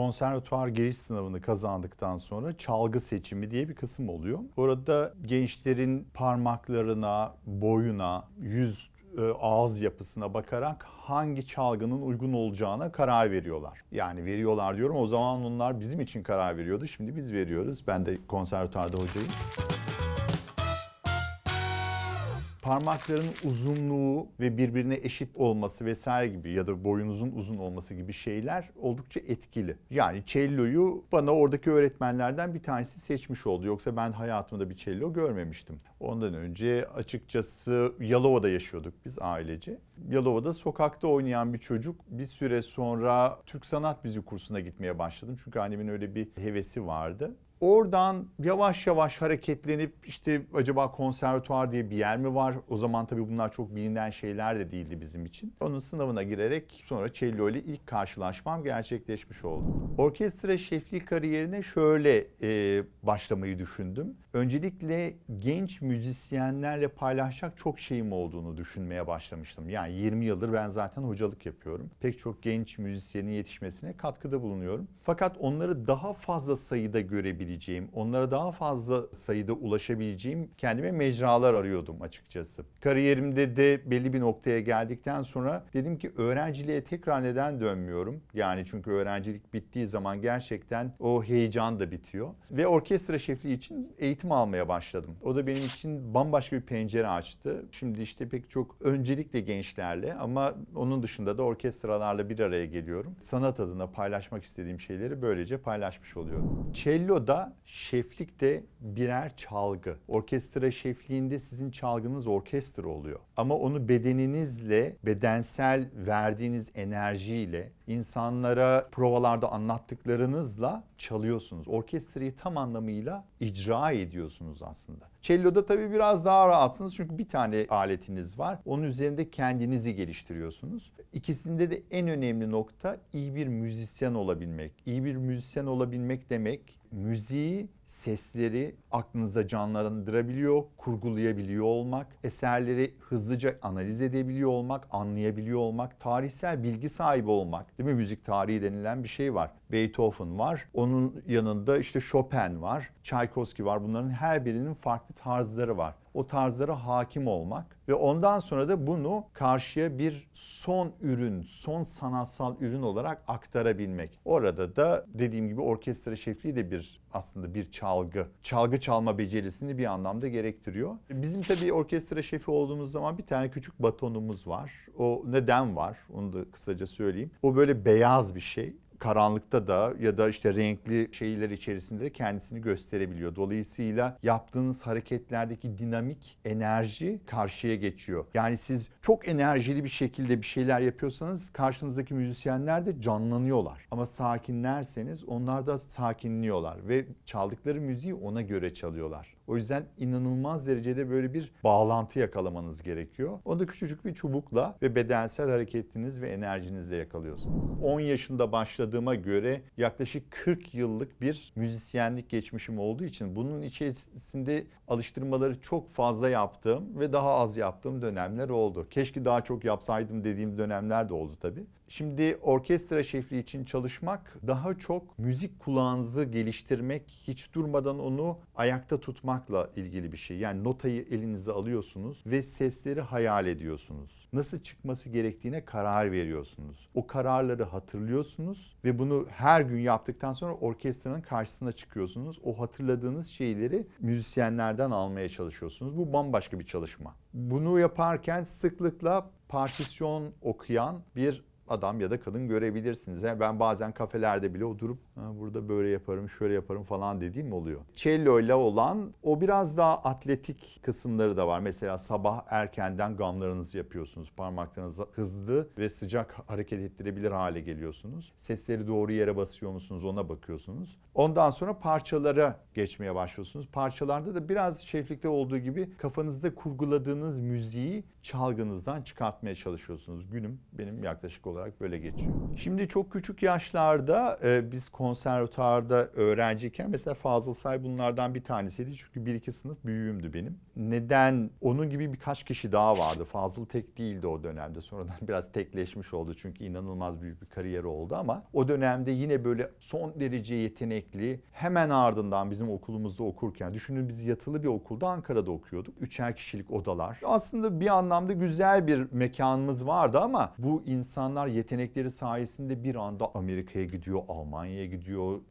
konservatuvar giriş sınavını kazandıktan sonra çalgı seçimi diye bir kısım oluyor. Orada gençlerin parmaklarına, boyuna, yüz e, ağız yapısına bakarak hangi çalgının uygun olacağına karar veriyorlar. Yani veriyorlar diyorum o zaman onlar bizim için karar veriyordu. Şimdi biz veriyoruz. Ben de konservatuarda hocayım. Parmakların uzunluğu ve birbirine eşit olması vesaire gibi ya da boyunuzun uzun olması gibi şeyler oldukça etkili. Yani cello'yu bana oradaki öğretmenlerden bir tanesi seçmiş oldu. Yoksa ben hayatımda bir cello görmemiştim. Ondan önce açıkçası Yalova'da yaşıyorduk biz ailece. Yalova'da sokakta oynayan bir çocuk bir süre sonra Türk Sanat Müziği kursuna gitmeye başladım. Çünkü annemin öyle bir hevesi vardı. Oradan yavaş yavaş hareketlenip işte acaba konservatuar diye bir yer mi var? O zaman tabii bunlar çok bilinen şeyler de değildi bizim için. Onun sınavına girerek sonra cello ile ilk karşılaşmam gerçekleşmiş oldu. Orkestra şefliği kariyerine şöyle e, başlamayı düşündüm. Öncelikle genç müzisyenlerle paylaşacak çok şeyim olduğunu düşünmeye başlamıştım. Yani 20 yıldır ben zaten hocalık yapıyorum. Pek çok genç müzisyenin yetişmesine katkıda bulunuyorum. Fakat onları daha fazla sayıda görebileceğim, onlara daha fazla sayıda ulaşabileceğim kendime mecralar arıyordum açıkçası. Kariyerimde de belli bir noktaya geldikten sonra dedim ki öğrenciliğe tekrar neden dönmüyorum? Yani çünkü öğrencilik bittiği zaman gerçekten o heyecan da bitiyor. Ve orkestra şefliği için eğitim almaya başladım. O da benim için bambaşka bir pencere açtı. Şimdi işte pek çok öncelikle gençlerle ama onun dışında da orkestralarla bir araya geliyorum. Sanat adına paylaşmak istediğim şeyleri böylece paylaşmış oluyorum. Şeflik de birer çalgı. Orkestra şefliğinde sizin çalgınız orkestra oluyor. Ama onu bedeninizle, bedensel verdiğiniz enerjiyle, insanlara provalarda anlattıklarınızla çalıyorsunuz. Orkestrayı tam anlamıyla icra ediyorsunuz aslında. Cello'da tabii biraz daha rahatsınız çünkü bir tane aletiniz var. Onun üzerinde kendinizi geliştiriyorsunuz. İkisinde de en önemli nokta iyi bir müzisyen olabilmek. İyi bir müzisyen olabilmek demek müziği, sesleri aklınıza canlandırabiliyor, kurgulayabiliyor olmak, eserleri hızlıca analiz edebiliyor olmak, anlayabiliyor olmak, tarihsel bilgi sahibi olmak. Değil mi? Müzik tarihi denilen bir şey var. Beethoven var. Onun yanında işte Chopin var, Tchaikovsky var. Bunların her birinin farklı tarzları var. O tarzlara hakim olmak ve ondan sonra da bunu karşıya bir son ürün, son sanatsal ürün olarak aktarabilmek. Orada da dediğim gibi orkestra şefliği de bir aslında bir çalgı. Çalgı çalma becerisini bir anlamda gerektiriyor. Bizim tabii orkestra şefi olduğumuz zaman bir tane küçük batonumuz var. O neden var? Onu da kısaca söyleyeyim. O böyle beyaz bir şey karanlıkta da ya da işte renkli şeyler içerisinde de kendisini gösterebiliyor. Dolayısıyla yaptığınız hareketlerdeki dinamik enerji karşıya geçiyor. Yani siz çok enerjili bir şekilde bir şeyler yapıyorsanız karşınızdaki müzisyenler de canlanıyorlar. Ama sakinlerseniz onlar da sakinliyorlar ve çaldıkları müziği ona göre çalıyorlar. O yüzden inanılmaz derecede böyle bir bağlantı yakalamanız gerekiyor. Onu da küçücük bir çubukla ve bedensel hareketiniz ve enerjinizle yakalıyorsunuz. 10 yaşında başladığıma göre yaklaşık 40 yıllık bir müzisyenlik geçmişim olduğu için bunun içerisinde alıştırmaları çok fazla yaptığım ve daha az yaptığım dönemler oldu. Keşke daha çok yapsaydım dediğim dönemler de oldu tabii. Şimdi orkestra şefliği için çalışmak daha çok müzik kulağınızı geliştirmek, hiç durmadan onu ayakta tutmakla ilgili bir şey. Yani notayı elinize alıyorsunuz ve sesleri hayal ediyorsunuz. Nasıl çıkması gerektiğine karar veriyorsunuz. O kararları hatırlıyorsunuz ve bunu her gün yaptıktan sonra orkestranın karşısına çıkıyorsunuz. O hatırladığınız şeyleri müzisyenlerden almaya çalışıyorsunuz. Bu bambaşka bir çalışma. Bunu yaparken sıklıkla partisyon okuyan bir adam ya da kadın görebilirsiniz. Ben bazen kafelerde bile oturup "Ha, burada böyle yaparım, şöyle yaparım falan dediğim oluyor. Cello ile olan o biraz daha atletik kısımları da var. Mesela sabah erkenden gamlarınızı yapıyorsunuz. Parmaklarınızı hızlı ve sıcak hareket ettirebilir hale geliyorsunuz. Sesleri doğru yere basıyor musunuz ona bakıyorsunuz. Ondan sonra parçalara geçmeye başlıyorsunuz. Parçalarda da biraz şeflikte olduğu gibi kafanızda kurguladığınız müziği çalgınızdan çıkartmaya çalışıyorsunuz. Günüm benim yaklaşık olarak böyle geçiyor. Şimdi çok küçük yaşlarda e, biz konservatuarda öğrenciyken mesela Fazıl Say bunlardan bir tanesiydi. Çünkü bir iki sınıf büyüğümdü benim. Neden? Onun gibi birkaç kişi daha vardı. Fazıl tek değildi o dönemde. Sonradan biraz tekleşmiş oldu çünkü inanılmaz büyük bir kariyeri oldu ama o dönemde yine böyle son derece yetenekli hemen ardından bizim okulumuzda okurken düşünün biz yatılı bir okulda Ankara'da okuyorduk. Üçer kişilik odalar. Aslında bir anlamda güzel bir mekanımız vardı ama bu insanlar yetenekleri sayesinde bir anda Amerika'ya gidiyor, Almanya'ya gidiyor,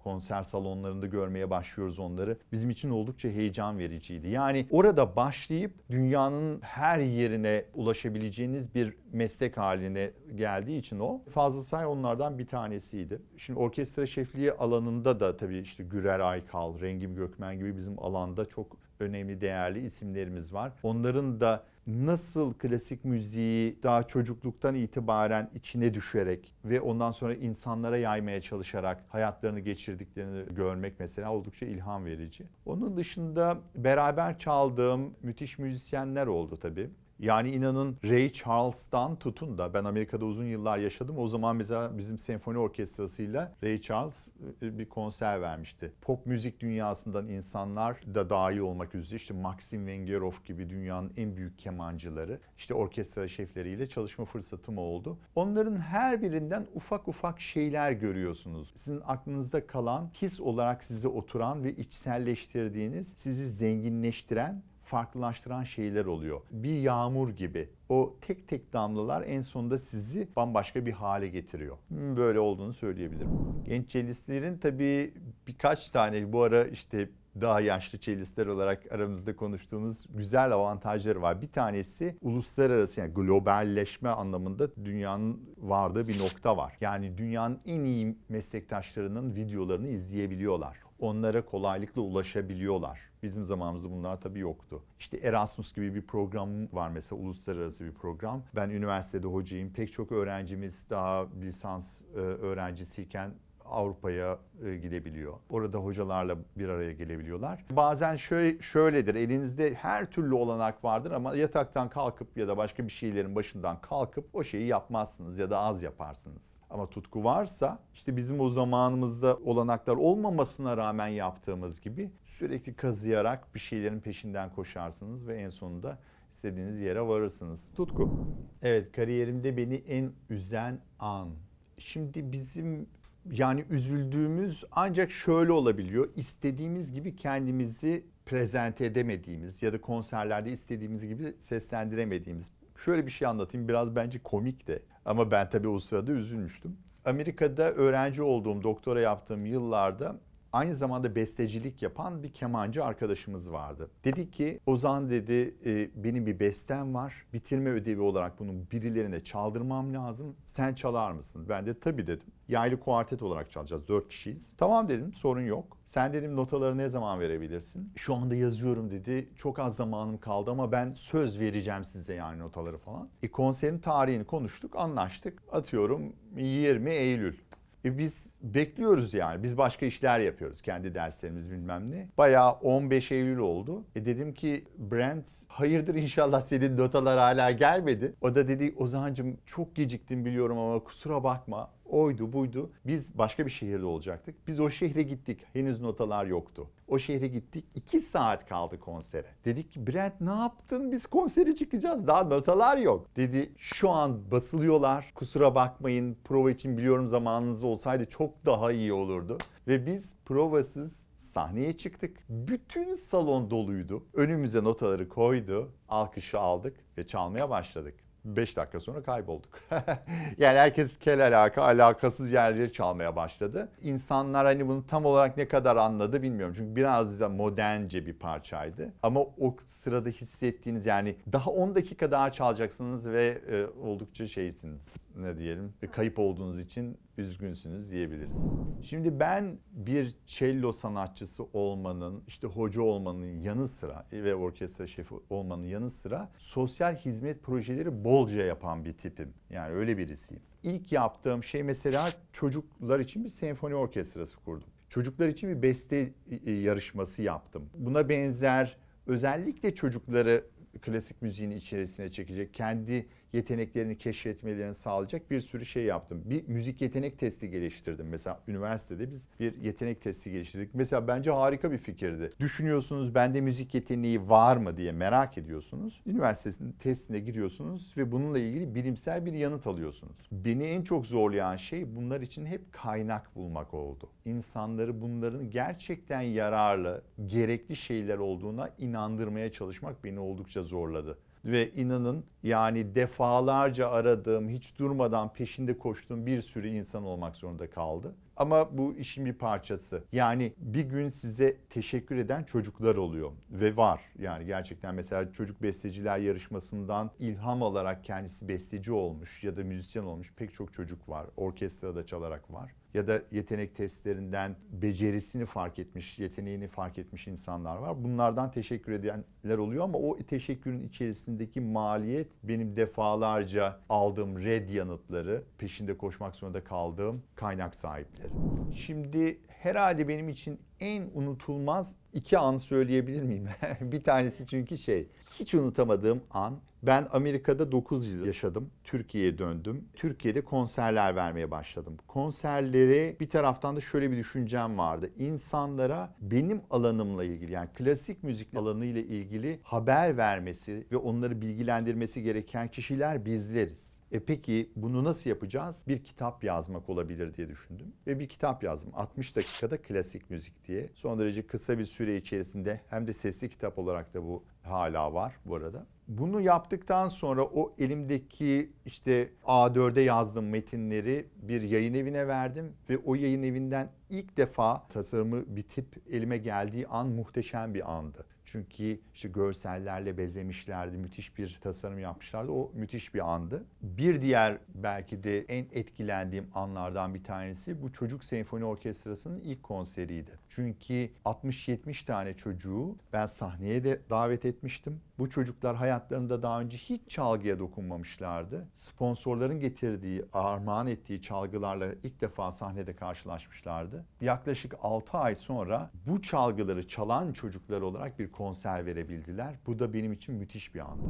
konser salonlarında görmeye başlıyoruz onları. Bizim için oldukça heyecan vericiydi. Yani orada başlayıp dünyanın her yerine ulaşabileceğiniz bir meslek haline geldiği için o. Fazıl Say onlardan bir tanesiydi. Şimdi orkestra şefliği alanında da tabii işte Gürer Aykal, Rengim Gökmen gibi bizim alanda çok önemli, değerli isimlerimiz var. Onların da nasıl klasik müziği daha çocukluktan itibaren içine düşerek ve ondan sonra insanlara yaymaya çalışarak hayatlarını geçirdiklerini görmek mesela oldukça ilham verici. Onun dışında beraber çaldığım müthiş müzisyenler oldu tabii. Yani inanın Ray Charles'tan tutun da ben Amerika'da uzun yıllar yaşadım. O zaman mesela bizim senfoni orkestrasıyla Ray Charles e, bir konser vermişti. Pop müzik dünyasından insanlar da dahil olmak üzere işte Maxim Vengerov gibi dünyanın en büyük kemancıları işte orkestra şefleriyle çalışma fırsatım oldu. Onların her birinden ufak ufak şeyler görüyorsunuz. Sizin aklınızda kalan, his olarak size oturan ve içselleştirdiğiniz, sizi zenginleştiren farklılaştıran şeyler oluyor. Bir yağmur gibi. O tek tek damlalar en sonunda sizi bambaşka bir hale getiriyor. Hmm, Böyle olduğunu söyleyebilirim. Genç cellistlerin tabii birkaç tane bu ara işte daha yaşlı cellistler olarak aramızda konuştuğumuz güzel avantajları var. Bir tanesi uluslararası yani globalleşme anlamında dünyanın vardığı bir nokta var. Yani dünyanın en iyi meslektaşlarının videolarını izleyebiliyorlar. Onlara kolaylıkla ulaşabiliyorlar. Bizim zamanımızda bunlar tabii yoktu. İşte Erasmus gibi bir program var mesela uluslararası bir program. Ben üniversitede hocayım. Pek çok öğrencimiz daha lisans e, öğrencisiyken Avrupa'ya e, gidebiliyor. Orada hocalarla bir araya gelebiliyorlar. Bazen şöyle şöyledir. Elinizde her türlü olanak vardır ama yataktan kalkıp ya da başka bir şeylerin başından kalkıp o şeyi yapmazsınız ya da az yaparsınız. Ama tutku varsa işte bizim o zamanımızda olanaklar olmamasına rağmen yaptığımız gibi sürekli kazıyarak bir şeylerin peşinden koşarsınız ve en sonunda istediğiniz yere varırsınız. Tutku. Evet kariyerimde beni en üzen an. Şimdi bizim yani üzüldüğümüz ancak şöyle olabiliyor. İstediğimiz gibi kendimizi prezente edemediğimiz ya da konserlerde istediğimiz gibi seslendiremediğimiz. Şöyle bir şey anlatayım biraz bence komik de ama ben tabii o sırada üzülmüştüm. Amerika'da öğrenci olduğum, doktora yaptığım yıllarda aynı zamanda bestecilik yapan bir kemancı arkadaşımız vardı. Dedi ki Ozan dedi e, benim bir bestem var. Bitirme ödevi olarak bunu birilerine çaldırmam lazım. Sen çalar mısın? Ben de tabii dedim. Yaylı kuartet olarak çalacağız. Dört kişiyiz. Tamam dedim sorun yok. Sen dedim notaları ne zaman verebilirsin? Şu anda yazıyorum dedi. Çok az zamanım kaldı ama ben söz vereceğim size yani notaları falan. E, konserin tarihini konuştuk, anlaştık. Atıyorum 20 Eylül. E biz bekliyoruz yani. Biz başka işler yapıyoruz. Kendi derslerimiz bilmem ne. Bayağı 15 Eylül oldu. E dedim ki Brent hayırdır inşallah senin notalar hala gelmedi. O da dedi Ozan'cığım çok geciktim biliyorum ama kusura bakma. Oydu buydu. Biz başka bir şehirde olacaktık. Biz o şehre gittik. Henüz notalar yoktu. O şehre gittik. 2 saat kaldı konsere. Dedik ki Brent ne yaptın? Biz konsere çıkacağız. Daha notalar yok. Dedi şu an basılıyorlar. Kusura bakmayın. Prova için biliyorum zamanınız olsaydı çok daha iyi olurdu. Ve biz provasız sahneye çıktık. Bütün salon doluydu. Önümüze notaları koydu. Alkışı aldık ve çalmaya başladık. 5 dakika sonra kaybolduk. yani herkes kel alaka, alakasız yerleri çalmaya başladı. İnsanlar hani bunu tam olarak ne kadar anladı bilmiyorum. Çünkü biraz da modernce bir parçaydı. Ama o sırada hissettiğiniz yani daha 10 dakika daha çalacaksınız ve e, oldukça şeysiniz. Ne diyelim? Kayıp olduğunuz için üzgünsünüz diyebiliriz. Şimdi ben bir cello sanatçısı olmanın, işte hoca olmanın yanı sıra ve orkestra şefi olmanın yanı sıra sosyal hizmet projeleri bolca yapan bir tipim. Yani öyle birisiyim. İlk yaptığım şey mesela çocuklar için bir senfoni orkestrası kurdum. Çocuklar için bir beste e, yarışması yaptım. Buna benzer özellikle çocukları klasik müziğin içerisine çekecek, kendi yeteneklerini keşfetmelerini sağlayacak bir sürü şey yaptım. Bir müzik yetenek testi geliştirdim. Mesela üniversitede biz bir yetenek testi geliştirdik. Mesela bence harika bir fikirdi. Düşünüyorsunuz bende müzik yeteneği var mı diye merak ediyorsunuz. Üniversitesinin testine giriyorsunuz ve bununla ilgili bilimsel bir yanıt alıyorsunuz. Beni en çok zorlayan şey bunlar için hep kaynak bulmak oldu. İnsanları bunların gerçekten yararlı, gerekli şeyler olduğuna inandırmaya çalışmak beni oldukça zorladı. Ve inanın yani defalarca aradığım, hiç durmadan peşinde koştuğum bir sürü insan olmak zorunda kaldı. Ama bu işin bir parçası. Yani bir gün size teşekkür eden çocuklar oluyor ve var. Yani gerçekten mesela çocuk besteciler yarışmasından ilham alarak kendisi besteci olmuş ya da müzisyen olmuş pek çok çocuk var. Orkestrada çalarak var. Ya da yetenek testlerinden becerisini fark etmiş, yeteneğini fark etmiş insanlar var. Bunlardan teşekkür edenler oluyor ama o teşekkürün içerisindeki maliyet benim defalarca aldığım red yanıtları, peşinde koşmak zorunda kaldığım kaynak sahipleri. Şimdi herhalde benim için en unutulmaz iki an söyleyebilir miyim? bir tanesi çünkü şey, hiç unutamadığım an. Ben Amerika'da 9 yıl yaşadım. Türkiye'ye döndüm. Türkiye'de konserler vermeye başladım. Konserlere bir taraftan da şöyle bir düşüncem vardı. İnsanlara benim alanımla ilgili yani klasik müzik alanıyla ilgili haber vermesi ve onları bilgilendirmesi gereken kişiler bizleriz. E peki bunu nasıl yapacağız? Bir kitap yazmak olabilir diye düşündüm. Ve bir kitap yazdım. 60 dakikada klasik müzik diye. Son derece kısa bir süre içerisinde hem de sesli kitap olarak da bu hala var bu arada. Bunu yaptıktan sonra o elimdeki işte A4'e yazdığım metinleri bir yayın evine verdim ve o yayın evinden ilk defa tasarımı bitip elime geldiği an muhteşem bir andı. Çünkü işte görsellerle bezlemişlerdi, müthiş bir tasarım yapmışlardı. O müthiş bir andı. Bir diğer belki de en etkilendiğim anlardan bir tanesi bu Çocuk Senfoni Orkestrası'nın ilk konseriydi. Çünkü 60-70 tane çocuğu ben sahneye de davet etmiştim. Bu çocuklar hayatlarında daha önce hiç çalgıya dokunmamışlardı. Sponsorların getirdiği, armağan ettiği çalgılarla ilk defa sahnede karşılaşmışlardı. Yaklaşık 6 ay sonra bu çalgıları çalan çocuklar olarak bir konser verebildiler. Bu da benim için müthiş bir andı.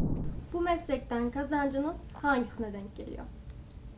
Bu meslekten kazancınız hangisine denk geliyor?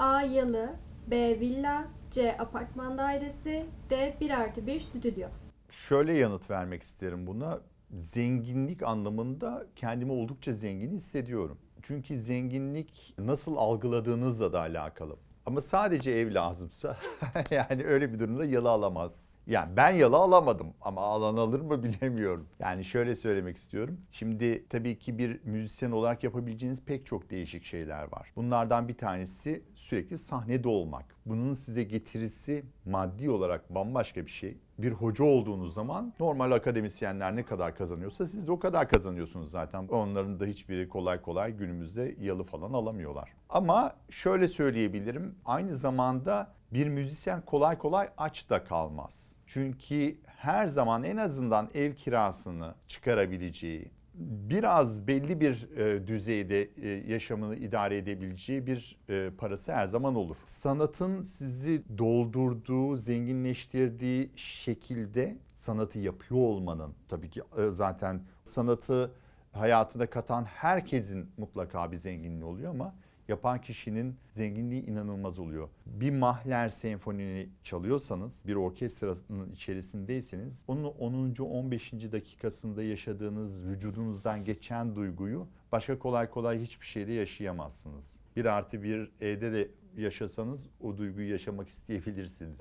A. Yalı B. Villa C. Apartman dairesi D. 1 artı 1 stüdyo Şöyle yanıt vermek isterim buna. Zenginlik anlamında kendimi oldukça zengin hissediyorum. Çünkü zenginlik nasıl algıladığınızla da alakalı. Ama sadece ev lazımsa yani öyle bir durumda yalı alamaz. Yani ben yalı alamadım ama alan alır mı bilemiyorum. Yani şöyle söylemek istiyorum. Şimdi tabii ki bir müzisyen olarak yapabileceğiniz pek çok değişik şeyler var. Bunlardan bir tanesi sürekli sahnede olmak. Bunun size getirisi maddi olarak bambaşka bir şey. Bir hoca olduğunuz zaman normal akademisyenler ne kadar kazanıyorsa siz de o kadar kazanıyorsunuz zaten. Onların da hiçbiri kolay kolay günümüzde yalı falan alamıyorlar. Ama şöyle söyleyebilirim. Aynı zamanda bir müzisyen kolay kolay aç da kalmaz. Çünkü her zaman en azından ev kirasını çıkarabileceği, biraz belli bir e, düzeyde e, yaşamını idare edebileceği bir e, parası her zaman olur. Sanatın sizi doldurduğu, zenginleştirdiği şekilde sanatı yapıyor olmanın tabii ki e, zaten sanatı hayatına katan herkesin mutlaka bir zenginliği oluyor ama yapan kişinin zenginliği inanılmaz oluyor. Bir mahler senfonini çalıyorsanız, bir orkestranın içerisindeyseniz, onun 10. 15. dakikasında yaşadığınız vücudunuzdan geçen duyguyu başka kolay kolay hiçbir şeyde yaşayamazsınız. Bir artı bir evde de yaşasanız o duyguyu yaşamak isteyebilirsiniz.